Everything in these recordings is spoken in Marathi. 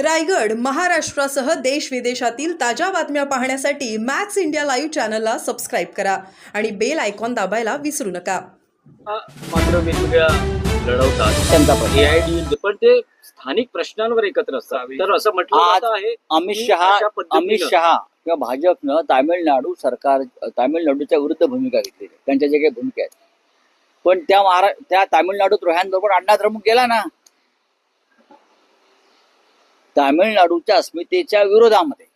रायगड महाराष्ट्रासह देश विदेशातील ताज्या बातम्या पाहण्यासाठी मॅक्स इंडिया लाईव्ह चॅनलला सबस्क्राईब करा आणि बेल आयकॉन दाबायला विसरू नका. मात्र वेगवेगळ्या लढवतात. त्यांचा पण. ते स्थानिक प्रश्नांवर एकत्र असतात. तर असं म्हटलं आज जात आहे अमित की शहा अशा पद्धतीनं- अमित शहा किंवा भाजपनं तामिळनाडू सरकार तामिळनाडूच्या विरुद्ध भूमिका घेतलेली आहे. त्यांच्या ज्या काही भूमिका आहेत. पण त्या महारा त्या तामिळनाडूत रोह्यांबरोबर अण्णा द्रमुक गेला ना. तामिळनाडूच्या अस्मितेच्या विरोधामध्ये.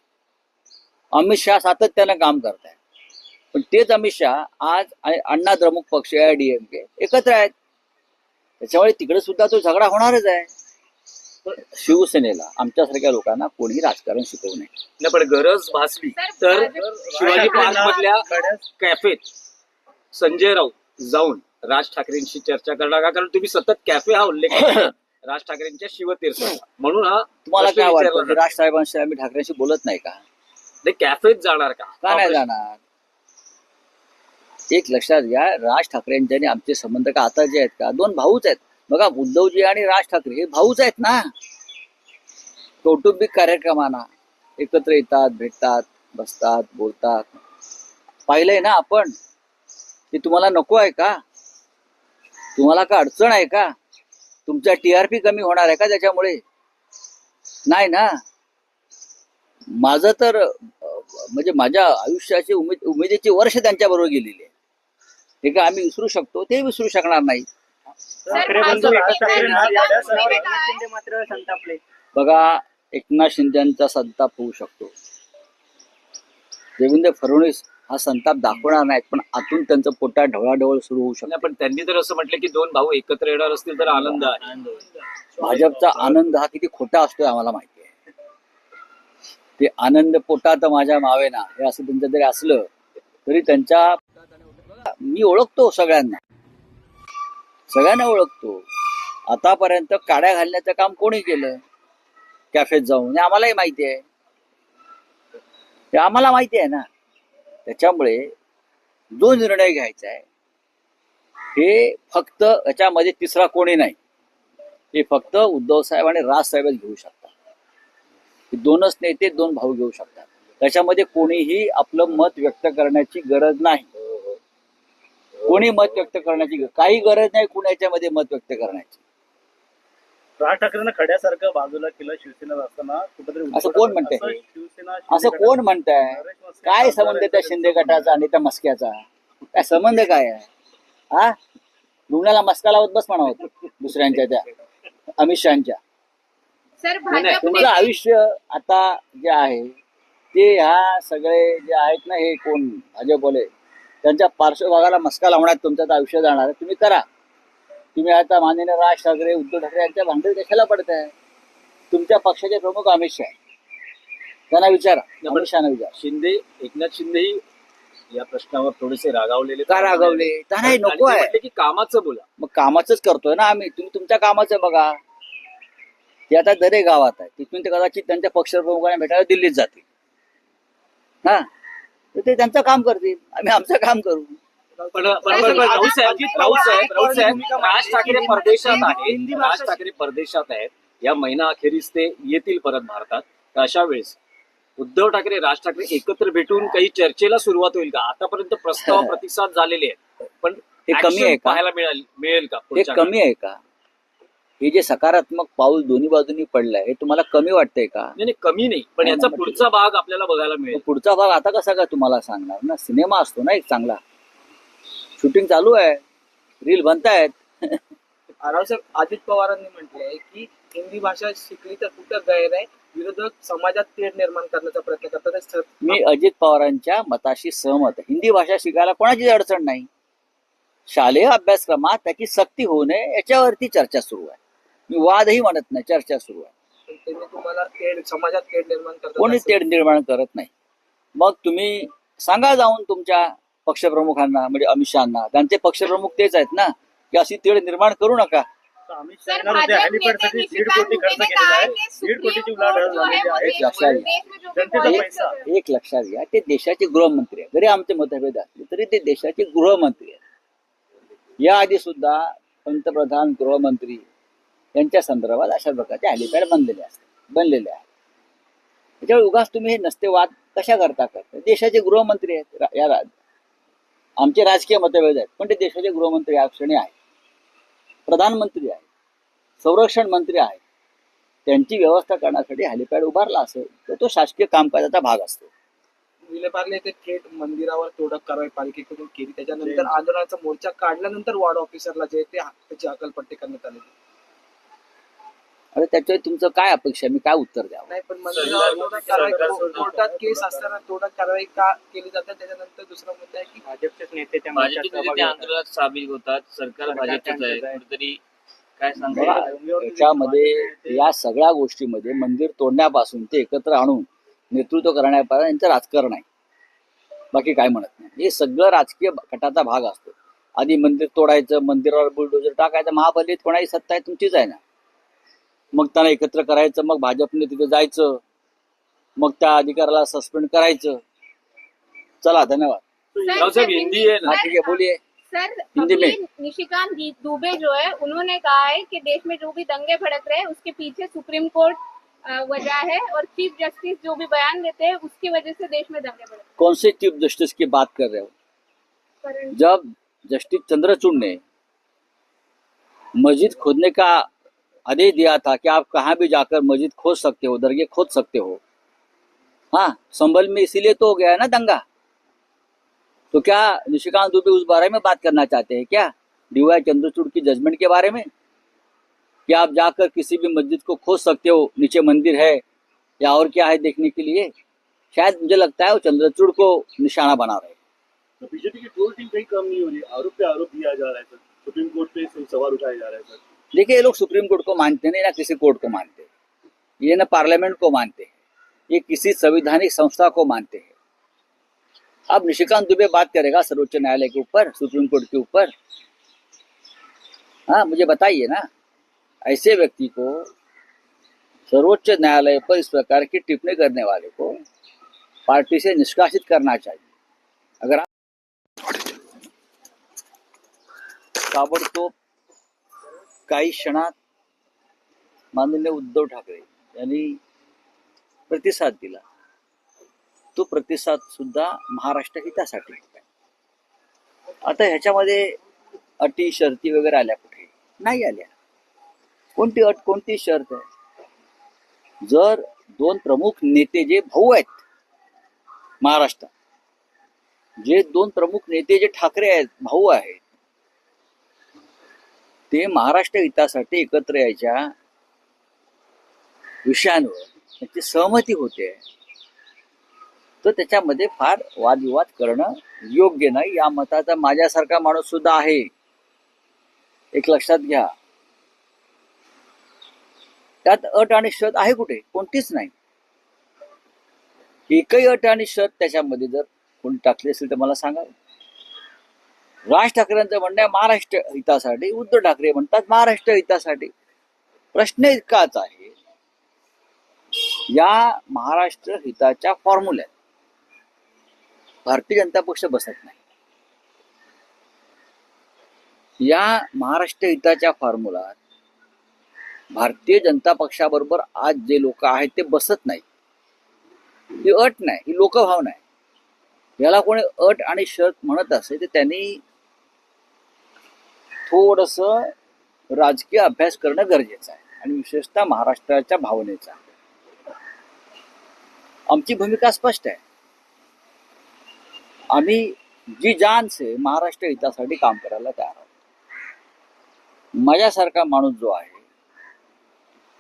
अमित शहा सातत्यानं काम करत आहे पण तेच अमित शहा आज अण्णा द्रमुक पक्ष डीएमके एकत्र आहेत. त्याच्यामुळे तिकडे सुद्धा तो झगडा होणारच आहे. शिवसेनेला आमच्यासारख्या लोकांना कोणीही राजकारण शिकवू नये. नाही पण गरज भासली तर शिवाजी पार्क मधल्या कॅफेत संजय राऊत जाऊन राज ठाकरेंशी चर्चा करणार का? कारण तुम्ही सतत कॅफे हा उल्लेख. राज ठाकरेंच्या शिवतीर्थ. म्हणून हा तुम्हाला प्रश्न काय विचारला वाटतं? की जातो. राजसाहेबांशी आम्ही ठाकरेंशी बोलत नाही का? ते कॅफेत जाणार का? का नाही जाणार? एक लक्षात घ्या राज ठाकरेंचे आणि आमचे संबंध का आता जे आहेत का? दोन भाऊच आहेत. बघा उद्धवजी आणि राज ठाकरे हे भाऊच आहेत ना? कौटुंबिक कार्यक्रमांना एकत्र येतात भेटतात बसतात बोलतात. पाहिलंय ना आपण? ते तुम्हाला नको आहे का? तुम्हाला का अडचण आहे का? तुमच्या टीआरपी कमी होणार आहे का त्याच्यामुळे? नाही ना. माझं तर म्हणजे माझ्या आयुष्याची उमेद उमेदीची वर्ष त्यांच्याबरोबर गेलेली आहे. हे काय आम्ही विसरू शकतो? ते विसरू शकणार नाही यासह एकनाथ शिंदे मात्र संतापले. बघा एकनाथ शिंदेचा संताप होऊ शकतो. देवेंद्र फडणवीस हा संताप दाखवणार नाहीत पण आतून त्यांचं पोटात ढवळाढवळ सुरू होऊ शकतो. पण त्यांनी तर असं म्हटलं की दोन भाऊ एकत्र येणार असतील तर आनंद आहे. भाजपचा आनंद हा किती खोटा असतोय आम्हाला माहिती आहे. ते आनंद पोटात माझ्या मावेना हे असं त्यांचं जरी असलं तरी त्यांच्या मी ओळखतो सगळ्यांना. सगळ्यांना ओळखतो. आतापर्यंत काड्या घालण्याचं काम कोणी केलं? कॅफेत जाऊन. हे आम्हालाही माहिती आहे. ते आम्हाला माहिती आहे ना. त्याच्यामुळे जो निर्णय घ्यायचा आहे हे फक्त याच्यामध्ये तिसरा कोणी नाही. हे फक्त उद्धव साहेब आणि राजसाहेबच घेऊ शकतात. हे दोनच नेते दोन भाऊ घेऊ शकतात. त्याच्यामध्ये कोणीही आपलं मत व्यक्त करण्याची गरज नाही. कोणी मत व्यक्त करण्याची काही गरज नाही कुणाच्यामध्ये मत व्यक्त करण्याची. राज ठाकरेंना खड्यासारखं बाजूला केलं शिवसेनेत असताना कुठेतरी असं कोण म्हणतंय? असं शिवसेना असं शिंदे कोण गटात- म्हणताय? नरेश काय संबंध आहेत, त्या शिंदे गटाचा आणि त्या मस्क्याचा? काय संबंध काय आहे? हा? रुग्णाला मस्का लावत बस म्हणा दुसऱ्यांच्या त्या अमित शहाच्या. सर नाही, भाजप तुमचं आयुष्य आता जे आहे ते ह्या सगळे जे आहेत ना हे कोण? भाजपवाले त्यांच्या पार्श्वभागाला मस्का लावण्यात तुमचं आता आयुष्य जाणार आहे तुम्ही करा. तुम्ही आता माननीय राज ठाकरे उद्धव ठाकरे यांच्या भांडण कशाला पडताय? तुमच्या पक्षाचे प्रमुख अमित शहा. आहे. त्यांना विचारा. अमित शहाना विचारा. शिंदे एकनाथ शिंदेही या प्रश्नावर थोडेसे रागावलेले का रागावले? त्यांना हे आणि नको आहे. की कामाचं बोला. मग कामाचंच करतोय ना आम्ही. तुम्ही तुमच्या कामाचं बघा. ते आता दरे गावात आहे. तिथून ते कदाचित त्यांच्या पक्षप्रमुखांना भेटायला दिल्लीत जातील. हा? तर ते त्यांचं काम करतील. आम्ही आमचं काम करू. पण पण- पण- पण राऊत साहेब राऊत साहेब राऊत साहेब राज ठाकरे परदेशात आहेत. राज ठाकरे परदेशात आहेत. या महिना अखेरीस ते येतील परत भारतात. तर अशा वेळेस उद्धव ठाकरे राज ठाकरे एकत्र भेटून काही चर्चेला सुरुवात होईल का? आतापर्यंत प्रस्ताव प्रतिसाद झालेले आहेत. पण हे कमी आहे का? पाहायला मिळेल मिळेल का हे कमी आहे का? हे जे सकारात्मक पाऊल दोन्ही बाजूनी पडलंय हे तुम्हाला कमी वाटतंय का? नाही नाही, कमी नाही. पण याचा पुढचा भाग आपल्याला बघायला मिळेल. पुढचा भाग आता कसा काय तुम्हाला सांगणार ना? सिनेमा असतो ना एक चांगला. शूटिंग चालू आहे. रील बनतायत. रावसाहेब अजित पवारांनी म्हटलंय की हिंदी भाषा शिकली तर कुठं गैर आहे? विरोधक समाजात तेढ निर्माण करण्याचा प्रयत्न करतात. मी अजित पवारांच्या मताशी सहमत. हिंदी भाषा शिकायला कोणाचीच अडचण नाही. शालेय अभ्यासक्रमात त्याची सक्ती होऊ नये याच्यावरती चर्चा सुरू आहे. मी वादही म्हणत नाही चर्चा सुरू आहे. तुम्हाला समाजात तेढ निर्माण कोणी तेढ निर्माण करत नाही. मग तुम्ही सांगा जाऊन तुमच्या पक्षप्रमुखांना म्हणजे अमित शहाना. त्यांचे पक्षप्रमुख तेच आहेत ना की अशी तेढ निर्माण करू नका. अमित हेलिपॅडसाठी दीड कोटी खर्च केलेला आहे. आहे दीड कोटीची उलाढाल आहे झालेली आहे. लक्षात घ्या. एक लक्षात घ्या ते देशाचे गृहमंत्री आहेत. जरी आमचे मतभेद असले तरी ते देशाचे गृहमंत्री आहेत. याआधी सुद्धा पंतप्रधान गृहमंत्री यांच्या संदर्भात अशा प्रकारचे हेलिपॅड बनलेले असतात बनलेले आहेत. त्याच्यामुळे उगाच तुम्ही हे नसते वाद कशा करता करता? देशाचे गृहमंत्री आहेत या आमचे राजकीय मतभेद आहेत पण ते देशाचे गृहमंत्री या क्षणी आहेत. प्रधानमंत्री आहेत संरक्षण मंत्री आहेत. त्यांची व्यवस्था करण्यासाठी हेलिपॅड उभारला असेल तर तो शासकीय कामकाजाचा भाग असतो. विलेपार्ले ते थेट मंदिरावर तोडक कारवाई पालिकेकडून केली. त्याच्यानंतर आंदोलनाचा मोर्चा काढल्यानंतर वॉर्ड ऑफिसरला जे ते त्याची अकलपट्टी करण्यात आली. अरे त्याच्यावर तुमचं काय अपेक्षा? मी काय उत्तर द्यावं? नाही पण मंदिरावर तोडक कारवाई कोर्टात केस असताना तोडक कारवाई का केली जाते? त्याच्यानंतर दुसरा मुद्दा आहे की भाजपचेच नेते त्या भाजपचे मोर्चात नेते सहभागी त्या होतात. आंदोलनात सामील होतात. सरकार सरकार भाजपचंच त्यांचंच आहे. आहे. कुठेतरी काय बघा, सांगता याच्यामध्ये या सगळ्या गोष्टीमध्ये मंदिर तोडण्यापासून ते एकत्र आणून नेतृत्व करण्यापासून यांचं राजकारण आहे. बाकी काय म्हणत नाही. हे सगळं राजकीय गटाचा भाग असतो. आधी मंदिर तोडायचं मंदिरावर बुलडोजर टाकायचं महाबलीत कोणाची सत्ता आहे तुमचीच आहे ना. मग त्यांना एकत्र करायचं मग भाजपने तिथे जायचं मग त्या अधिकाऱ्याला सस्पेंड करायचं. चला धन्यवाद. हिंदी हाँ बोलिए सर हिंदी में। निशिकांत जी- दुबे जो है उन्होंने कहा है कि देश में जो भी दंगे भड़क रहे हैं उसके पीछे सुप्रीम कोर्ट वजह है और चीफ जस्टिस जो भी बयान देते हैं उसकी वजह से देश में दंगे भड़क कौन से चीफ जस्टिस की बात कर रहे हो? जब जस्टिस चंद्रचूड़ ने मस्जिद खोदने का आदेश दिया था कि आप कहाँ भी जाकर मस्जिद खोज सकते हो, दरगाह खोज सकते हो। हाँ संभल में इसीलिए तो हो गया है ना दंगा। तो क्या निशिकांत दुबे उस बारे में बात करना चाहते हैं क्या? डीवाई चंद्रचूड़ की जजमेंट के बारे में? कि आप जाकर किसी भी मस्जिद को खोज सकते हो, नीचे मंदिर है या और क्या है देखने के लिए? शायद मुझे लगता है वो चंद्रचूड़ को निशाना बना रहे। तो बीजेपी की ट्रोल टीम कहीं कम नहीं हो रही? आरोप पे आरोप दिया जा रहा है सर। सुप्रीम कोर्ट पे सवाल उठाए जा रहे हैं सर। देखिए, ये लोग सुप्रीम कोर्ट को मानते नहीं, ना किसी कोर्ट को मानते। ये ना पार्लियामेंट को मानते हैं, ये किसी संवैधानिक संस्था को मानते हैं। अब निशिकांत दुबे बात करेगा सर्वोच्च न्यायालय के ऊपर, सुप्रीम कोर्ट के ऊपर। हाँ मुझे बताइए ना, ऐसे व्यक्ति को सर्वोच्च न्यायालय पर इस प्रकार की टिप्पणी करने वाले को पार्टी से निष्कासित करना चाहिए। अगर आप ताबडतोब काही क्षणात माननीय उद्धव ठाकरे यांनी प्रतिसाद दिला. तो प्रतिसाद सुद्धा महाराष्ट्र हितासाठी आता ह्याच्यामध्ये अटी शर्ती वगैरे आल्या कुठे? नाही आल्या. कोणती अट कोणती शर्त आहे? जर दोन प्रमुख नेते जे भाऊ आहेत महाराष्ट्रात जे दोन प्रमुख नेते जे ठाकरे आहेत भाऊ आहेत ते महाराष्ट्र हितासाठी एकत्र यायच्या विषयांवर त्यांची सहमती होते. तर त्याच्यामध्ये फार वादविवाद करणं योग्य नाही. या मताचा माझ्यासारखा माणूस सुद्धा आहे. एक लक्षात घ्या. त्यात अट आणि शत आहे कुठे? कोणतीच नाही. एकही अट आणि शत त्याच्यामध्ये जर कोणी टाकली असेल तर मला सांगा. राज ठाकरेंचं म्हणणं आहे महाराष्ट्र हितासाठी. उद्धव ठाकरे म्हणतात महाराष्ट्र हितासाठी. प्रश्न इतकाच आहे या महाराष्ट्र हिताच्या फॉर्म्युल्यात भारतीय जनता पक्ष बसत नाही. या महाराष्ट्र हिताच्या फॉर्म्युलात भारतीय जनता पक्षाबरोबर आज जे लोक आहेत ते बसत नाही ही अट नाही ही लोकभावना आहे. याला कोणी अट आणि शर्त म्हणत असेल तर त्यांनी थोडस राजकीय अभ्यास करणं गरजेचं आहे. आणि विशेषतः महाराष्ट्राच्या भावनेचा आमची भूमिका स्पष्ट आहे. आम्ही जी जान से महाराष्ट्र हितासाठी काम करायला तयार आहोत. माझ्यासारखा माणूस जो आहे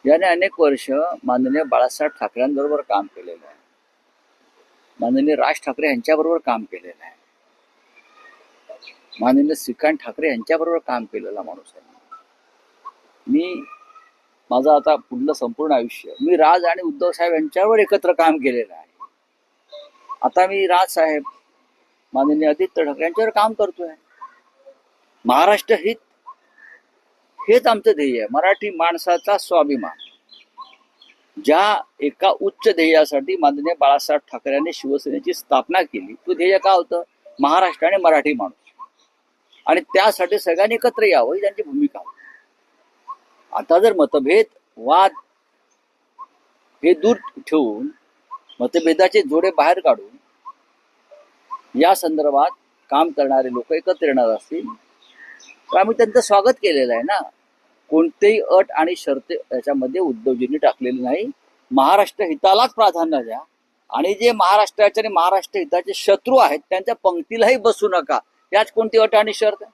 याने अनेक वर्ष माननीय बाळासाहेब ठाकरेंबरोबर काम केलेलं आहे. माननीय राज ठाकरे यांच्याबरोबर काम केलेलं आहे. माननीय श्रीकांत ठाकरे यांच्याबरोबर काम केलेला माणूस आहे. मी माझं आता पुढलं संपूर्ण आयुष्य मी राज आणि उद्धव साहेब यांच्यावर एकत्र काम केलेलं आहे. आता मी राज साहेब माननीय आदित्य ठाकरे यांच्यावर काम करतोय. महाराष्ट्र हित हेच आमचं ध्येय आहे. मराठी माणसाचा स्वाभिमान ज्या एका उच्च ध्येयासाठी माननीय बाळासाहेब ठाकरे यांनी शिवसेनेची स्थापना केली तो ध्येय का होतं? महाराष्ट्र आणि मराठी माणूस. आणि त्यासाठी सगळ्यांनी एकत्र यावं ही त्यांची भूमिका. आता जर मतभेद वाद हे दूर ठेवून मतभेदाचे जोडे बाहेर काढून या संदर्भात काम करणारे लोक एकत्र येणार असतील तर आम्ही त्यांचं स्वागत केलेलं आहे ना. कोणतेही अट आणि शर्त याच्यामध्ये उद्धवजींनी टाकलेली नाही. महाराष्ट्र हितालाच प्राधान्य द्या. आणि जे महाराष्ट्राचे आणि महाराष्ट्र हिताचे शत्रू आहेत त्यांच्या पंक्तीलाही बसू नका. याच कोणती अट आणि शर्त आहे?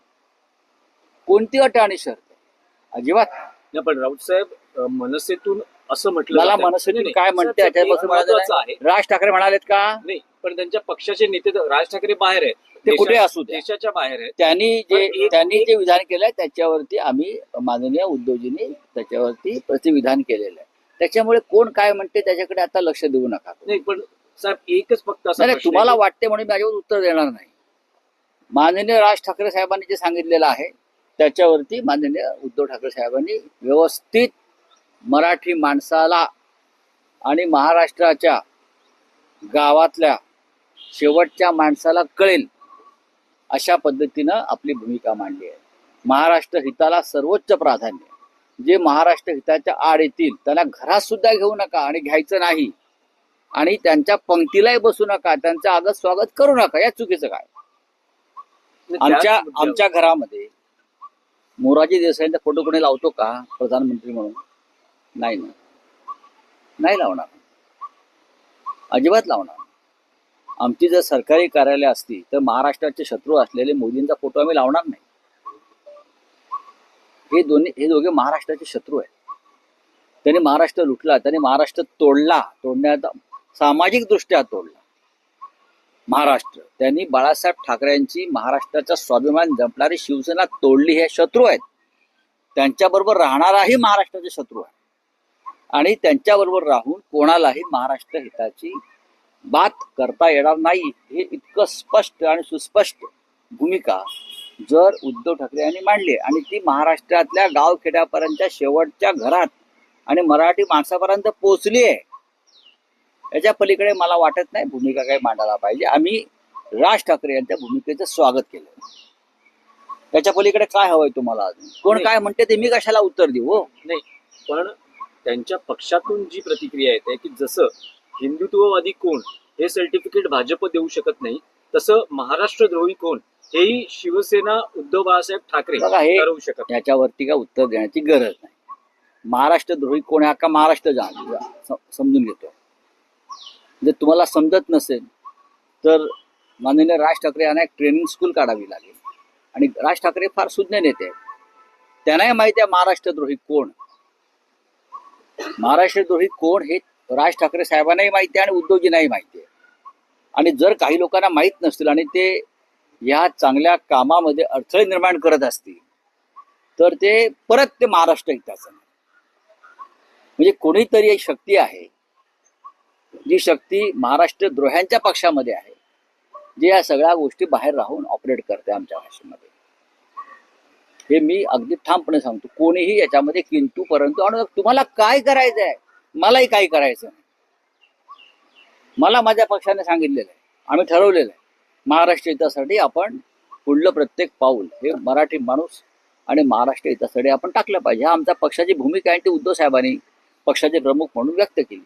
कोणती अट आणि शर्त आहे? अजिबात. पण राऊत साहेब मनसेतून असं म्हटलं मला नाही, काय म्हणते आहे. राज ठाकरे म्हणालेत का? नाही पण त्यांच्या पक्षाचे नेते राज ठाकरे बाहेर आहेत. ते कुठे असू देशाच्या बाहेर आहेत. त्यांनी जे त्यांनी जे विधान केलंय त्याच्यावरती आम्ही माननीय उद्धवजींनी त्याच्यावरती प्रतिविधान केलेलं आहे. त्याच्यामुळे कोण काय म्हणते त्याच्याकडे आता लक्ष देऊ नका. नाही पण साहेब एकच फक्त असं तुम्हाला वाटते म्हणून मी याच्यावर उत्तर देणार नाही. माननीय राज ठाकरे साहेबांनी जे सांगितलेलं आहे त्याच्यावरती माननीय उद्धव ठाकरे साहेबांनी व्यवस्थित मराठी माणसाला आणि महाराष्ट्राच्या गावातल्या शेवटच्या माणसाला कळेल अशा पद्धतीनं आपली भूमिका मांडली आहे. महाराष्ट्र हिताला सर्वोच्च प्राधान्य जे महाराष्ट्र हिताच्या आड येतील त्यांना घरात सुद्धा घेऊ नका आणि घ्यायचं नाही. आणि त्यांच्या पंक्तीलाही बसू नका त्यांचं आदर स्वागत करू नका या चुकीचं काय? आमच्या आमच्या घरामध्ये मोरारजी देसाईंचा फोटो कोणी लावतो का? प्रधानमंत्री म्हणून? नाही ना. नाही लावणार. अजिबात लावणार. आमची जर सरकारी कार्यालय असती तर महाराष्ट्राचे शत्रू असलेले मोदींचा फोटो आम्ही लावणार नाही. हे दोन्ही हे दोघे महाराष्ट्राचे शत्रू आहेत. त्यांनी महाराष्ट्र लुटला त्यांनी महाराष्ट्र तोडला तोडण्याचा सामाजिक दृष्ट्या तोडला. महाराष्ट्र. त्यांनी बाळासाहेब ठाकरेंची महाराष्ट्राचा स्वाभिमान जपणारी शिवसेना तोडली हे शत्रू आहेत. त्यांच्याबरोबर राहणाराही महाराष्ट्राचे शत्रू आहे आणि त्यांच्याबरोबर राहून कोणालाही महाराष्ट्र हिताची बात करता येणार नाही हे इतकं स्पष्ट आणि सुस्पष्ट भूमिका जर उद्धव ठाकरे यांनी मांडली आणि ती महाराष्ट्रातल्या गावखेड्यापर्यंतच्या शेवटच्या घरात आणि मराठी माणसापर्यंत पोहोचली आहे याच्या पलीकडे मला वाटत नाही भूमिका काही मांडायला पाहिजे. आम्ही राज ठाकरे यांच्या भूमिकेचं स्वागत केलं. त्याच्या पलीकडे काय हवंय तुम्हाला अजून? कोण काय म्हणते ते मी कशाला उत्तर देऊ हो? नाही पण त्यांच्या पक्षातून जी प्रतिक्रिया येते की जसं हिंदुत्ववादी कोण हे सर्टिफिकेट भाजप देऊ शकत नाही तसं महाराष्ट्रद्रोही कोण हेही शिवसेना उद्धव बाळासाहेब ठाकरे हे- ठरवू शकत. याच्यावरती काय उत्तर देण्याची गरज नाही. महाराष्ट्र द्रोही कोण आहे का महाराष्ट्र समजून घेतो. जर तुम्हाला समजत नसेल तर माननीय राज ठाकरे यांना एक ट्रेनिंग स्कूल काढावी लागेल. आणि राज ठाकरे फार सुज्ञ नेते आहेत. त्यांनाही माहिती आहे महाराष्ट्रद्रोही कोण. महाराष्ट्रद्रोही कोण हे राज ठाकरे साहेबांनाही माहिती आहे आणि उद्योगींनाही माहिती आहे. आणि जर काही लोकांना माहीत नसतील आणि ते या चांगल्या कामामध्ये अडथळे निर्माण करत असतील तर ते परत ते महाराष्ट्र हिताचं म्हणजे कोणीतरी एक शक्ती आहे जी शक्ती महाराष्ट्र द्रोह्यांच्या पक्षामध्ये आहे जे या सगळ्या गोष्टी बाहेर राहून ऑपरेट करते आमच्या भाषेमध्ये. हे मी अगदी ठामपणे सांगतो. कोणीही याच्यामध्ये किंतू परंतु आणि तुम्हाला काय करायचं आहे? मलाही काही करायचं नाही. मला माझ्या पक्षाने सांगितलेलं आहे. आम्ही ठरवलेलं आहे. महाराष्ट्र हितासाठी आपण पुढलं प्रत्येक पाऊल हे मराठी माणूस आणि महाराष्ट्र हितासाठी आपण टाकलं पाहिजे. हा आमच्या पक्षाची भूमिका आहे ती उद्धव साहेबांनी पक्षाचे प्रमुख म्हणून व्यक्त केली.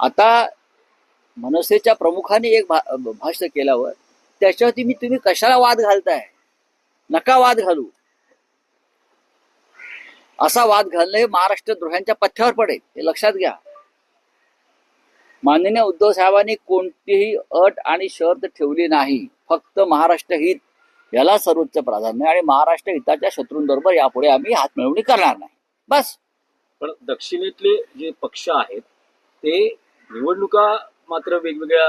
आता मनसेच्या प्रमुखाने एक भा भाष्य केल्यावर त्याच्यावरती मी तुम्ही कशाला वाद घालताय? नका वाद घालू. असा वाद घालणं हे महाराष्ट्र द्रोह्यांच्या पथ्यावर पडेल हे लक्षात घ्या. माननीय उद्धव साहेबांनी कोणतीही अट आणि शर्त ठेवली नाही. फक्त महाराष्ट्र हित याला सर्वोच्च प्राधान्य आणि महाराष्ट्र हिताच्या शत्रूंबरोबर यापुढे आम्ही हातमिळवणी करणार नाही. बस. पण दक्षिणेतले जे पक्ष आहेत ते निवडणुका मात्र वेगवेगळ्या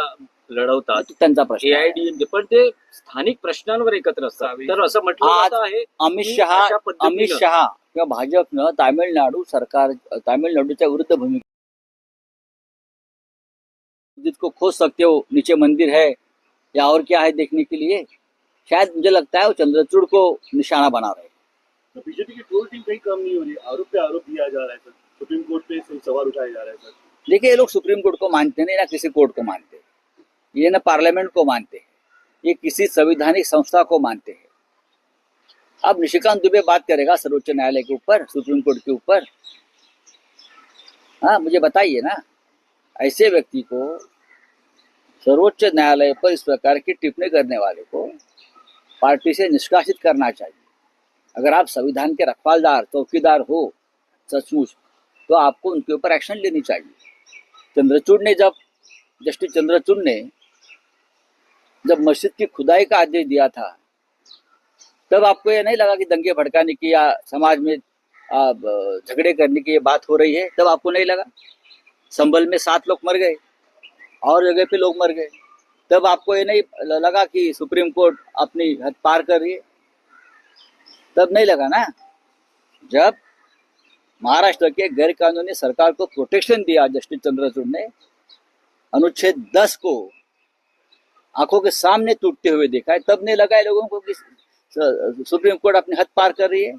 लढवतात. त्यांचा प्रश्न आहे. एआयडीएमके पण ते स्थानिक प्रश्नांवर एकत्र असतात. तर असं म्हटलं आहे अमित शहा अमित शहा किंवा भाजपनं तामिळनाडू सरकार तामिळनाडूच्या विरुद्ध भूमिका जिसको खोज सकते हो नीचे मंदिर है या और क्या है देखने के लिए? शायद मुझे लगता है वो चंद्रचूड़ को निशाना बना रहे तो बीजेपी की ट्रोल टीम कहीं कम नहीं हो रही। आरोप पे आरोप दिया जा रहा है सर। सुप्रीम कोर्ट पे सवाल उठाए जा रहे हैं सर। देखिए, ये लोग सुप्रीम कोर्ट को मानते नहीं, ना किसी कोर्ट को मानते। ये ना पार्लियामेंट को मानते हैं। ये किसी संवैधानिक संस्था को मानते हैं। अब निशिकांत दुबे बात करेगा सर्वोच्च न्यायालय के ऊपर, सुप्रीम कोर्ट के ऊपर। हाँ मुझे बताइए ना, ऐसे व्यक्ति को सर्वोच्च न्यायालय पर इस प्रकार की टिप्पणी करने वाले को पार्टी से निष्कासित करना चाहिए। अगर आप संविधान के रखवालदार चौकीदार हो, सचमुच तो आपको उनके ऊपर एक्शन लेनी चाहिए। चंद्रचूड़ ने जब, जस्टिस चंद्रचूड़ ने जब मस्जिद की खुदाई का आदेश दिया था, तब आपको ये नहीं लगा कि दंगे भड़काने की या समाज में झगड़े करने की ये बात हो रही है? तब आपको नहीं लगा? संबल में सात लोग मर गए, और जगह पे लोग मर गए। तब आपको ये नहीं लगा कि सुप्रीम कोर्ट अपनी हद पार कर रही है? तब नहीं लगा ना? जब महाराष्ट्र के गैर कानूनी सरकार को प्रोटेक्शन दिया जस्टिस चंद्रचूड़ ने। अनुच्छेद 10 को आँखों के सामने टूटते हुए देखा है। तब नहीं लगा है लोगों को कि सुप्रीम कोर्ट अपने हद पार कर रही है।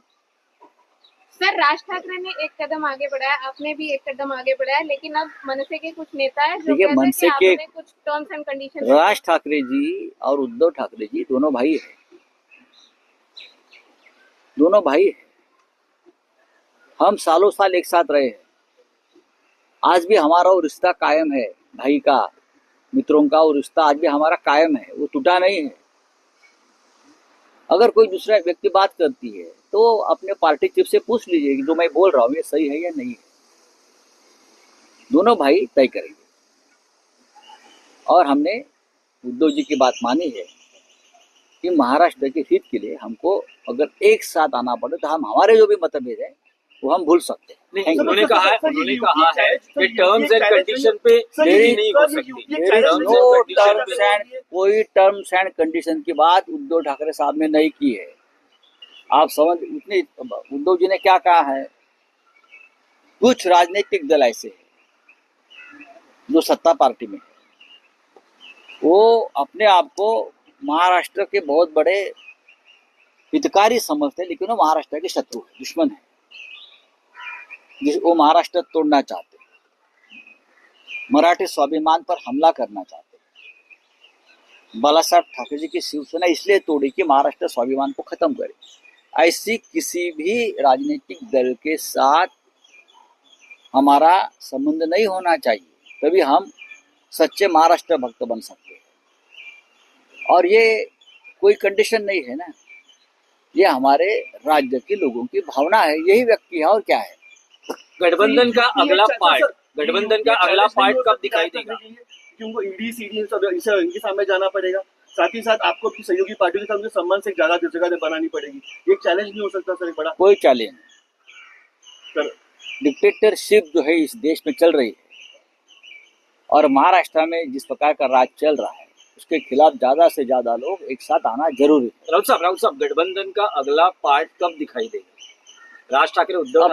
सर राज ठाकरे ने एक कदम आगे बढ़ाया आपने भी एक कदम आगे बढ़ाया लेकिन अब मनसे के कुछ नेता है जो कहते मनसे कि कुछ terms and condition Raj Thackeray ji और उद्धव ठाकरे जी दोनों भाई हैं। दोनों भाई हैं। हम सालों साल एक साथ रहे हैं। आज भी हमारा वो रिश्ता कायम है, भाई का, मित्रों का वो रिश्ता आज भी हमारा कायम है, वो टूटा नहीं है। अगर कोई दूसरा व्यक्ति बात करती है तो अपने पार्टी चीफ से पूछ लीजिए कि जो मैं बोल रहा हूँ, ये सही है या नहीं है। दोनों भाई तय करेंगे। और हमने उद्धव जी की बात मानी है कि महाराष्ट्र के हित के लिए हमको अगर एक साथ आना पड़े तो हम, हमारे जो भी मतभेद है वो हम भूल सकते हैं. उन्होंने कहा है उन्होंने कहा है कि टर्म्स एंड कंडीशन पे देरी नहीं हो सकती। पे- and कोई टर्म्स एंड कंडीशन की बात उद्धव ठाकरे साहब ने नहीं की है। आप समझ उतने उद्धव जी ने क्या कहा है? कुछ राजनीतिक दल ऐसे हैं जो सत्ता पार्टी में वो अपने आप को महाराष्ट्र के बहुत बड़े हितकारी समझते हैं लेकिन वो महाराष्ट्र के शत्रु है दुश्मन है। वो महाराष्ट्र तोड़ना चाहते मराठी स्वाभिमान पर हमला करना चाहते बाला साहब ठाकरे जी की शिवसेना इसलिए तोड़ी कि महाराष्ट्र स्वाभिमान को खत्म करे। ऐसी किसी भी राजनीतिक दल के साथ हमारा संबंध नहीं होना चाहिए, तभी हम सच्चे महाराष्ट्र भक्त बन सकते हैं। और ये कोई कंडीशन नहीं है ना। ये हमारे राज्य के लोगों की भावना है, यही व्यक्ति है और क्या है? गठबंधन का अगला पार्ट गठबंधन का अगला पार्ट कब दिखाई देगा? है कि उनको ईडी सीडी सब इसे इनके सामने जाना पड़ेगा। साथ ही साथ आपको अपनी सहयोगी पार्टियों के उनके सम्मान से ज़्यादा जगह बनानी पड़ेगी। एक चैलेंज नहीं हो सकता सर बड़ा। कोई चैलेंज सर। डिक्टेटरशिप जो है इस देश में चल रही है। और महाराष्ट्र में जिस प्रकार का राज चल रहा है उसके खिलाफ ज़्यादा से ज़्यादा लोग एक साथ आना ज़रूरी है। राउत साहब राउत साहब गठबंधन का अगला पार्ट कब दिखाई देगा? राज ठाकरे उद्धव